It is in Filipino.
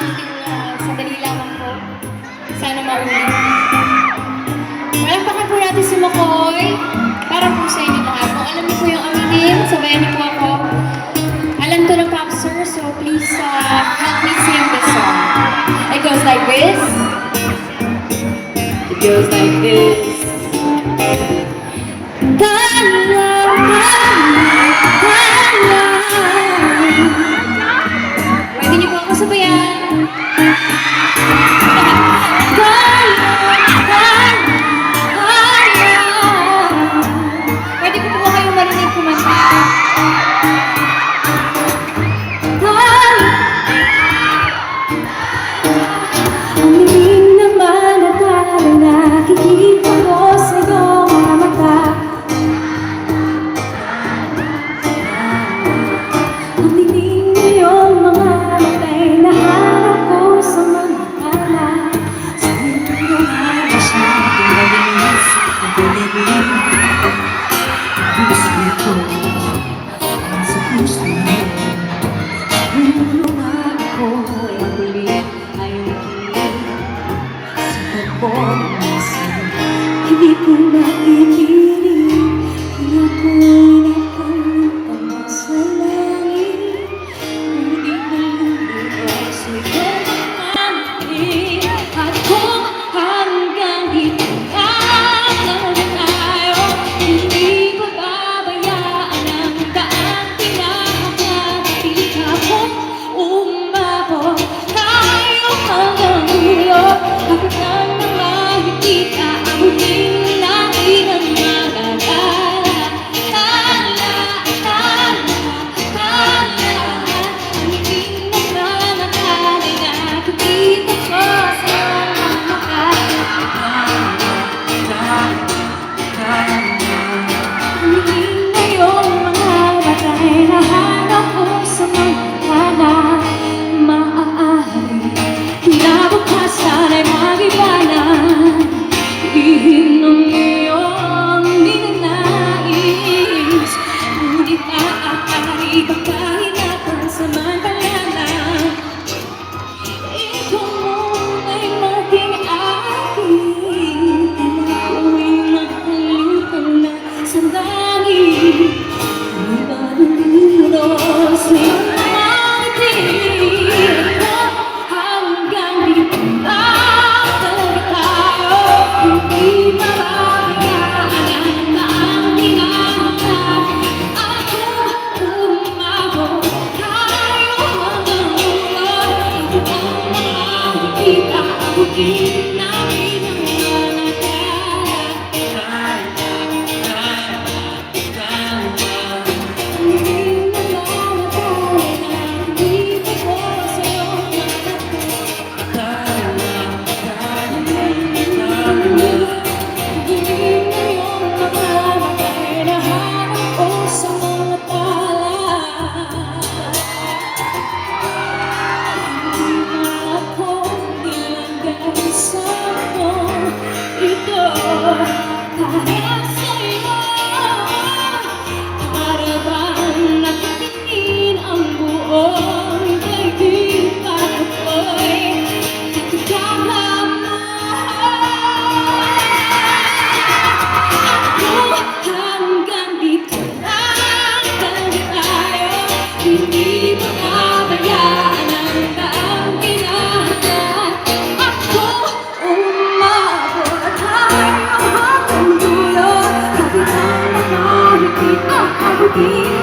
ulitin na sandali lamang po. Sana maulit. Malakpakan po natin si Makoy para po sa inyo lahat. Kung alam niyo po yung aminin, sabayan niyo po ako. Alam ko na pop sir, so please uh, help me sing this song. It goes like this. It goes like this. cool. You. que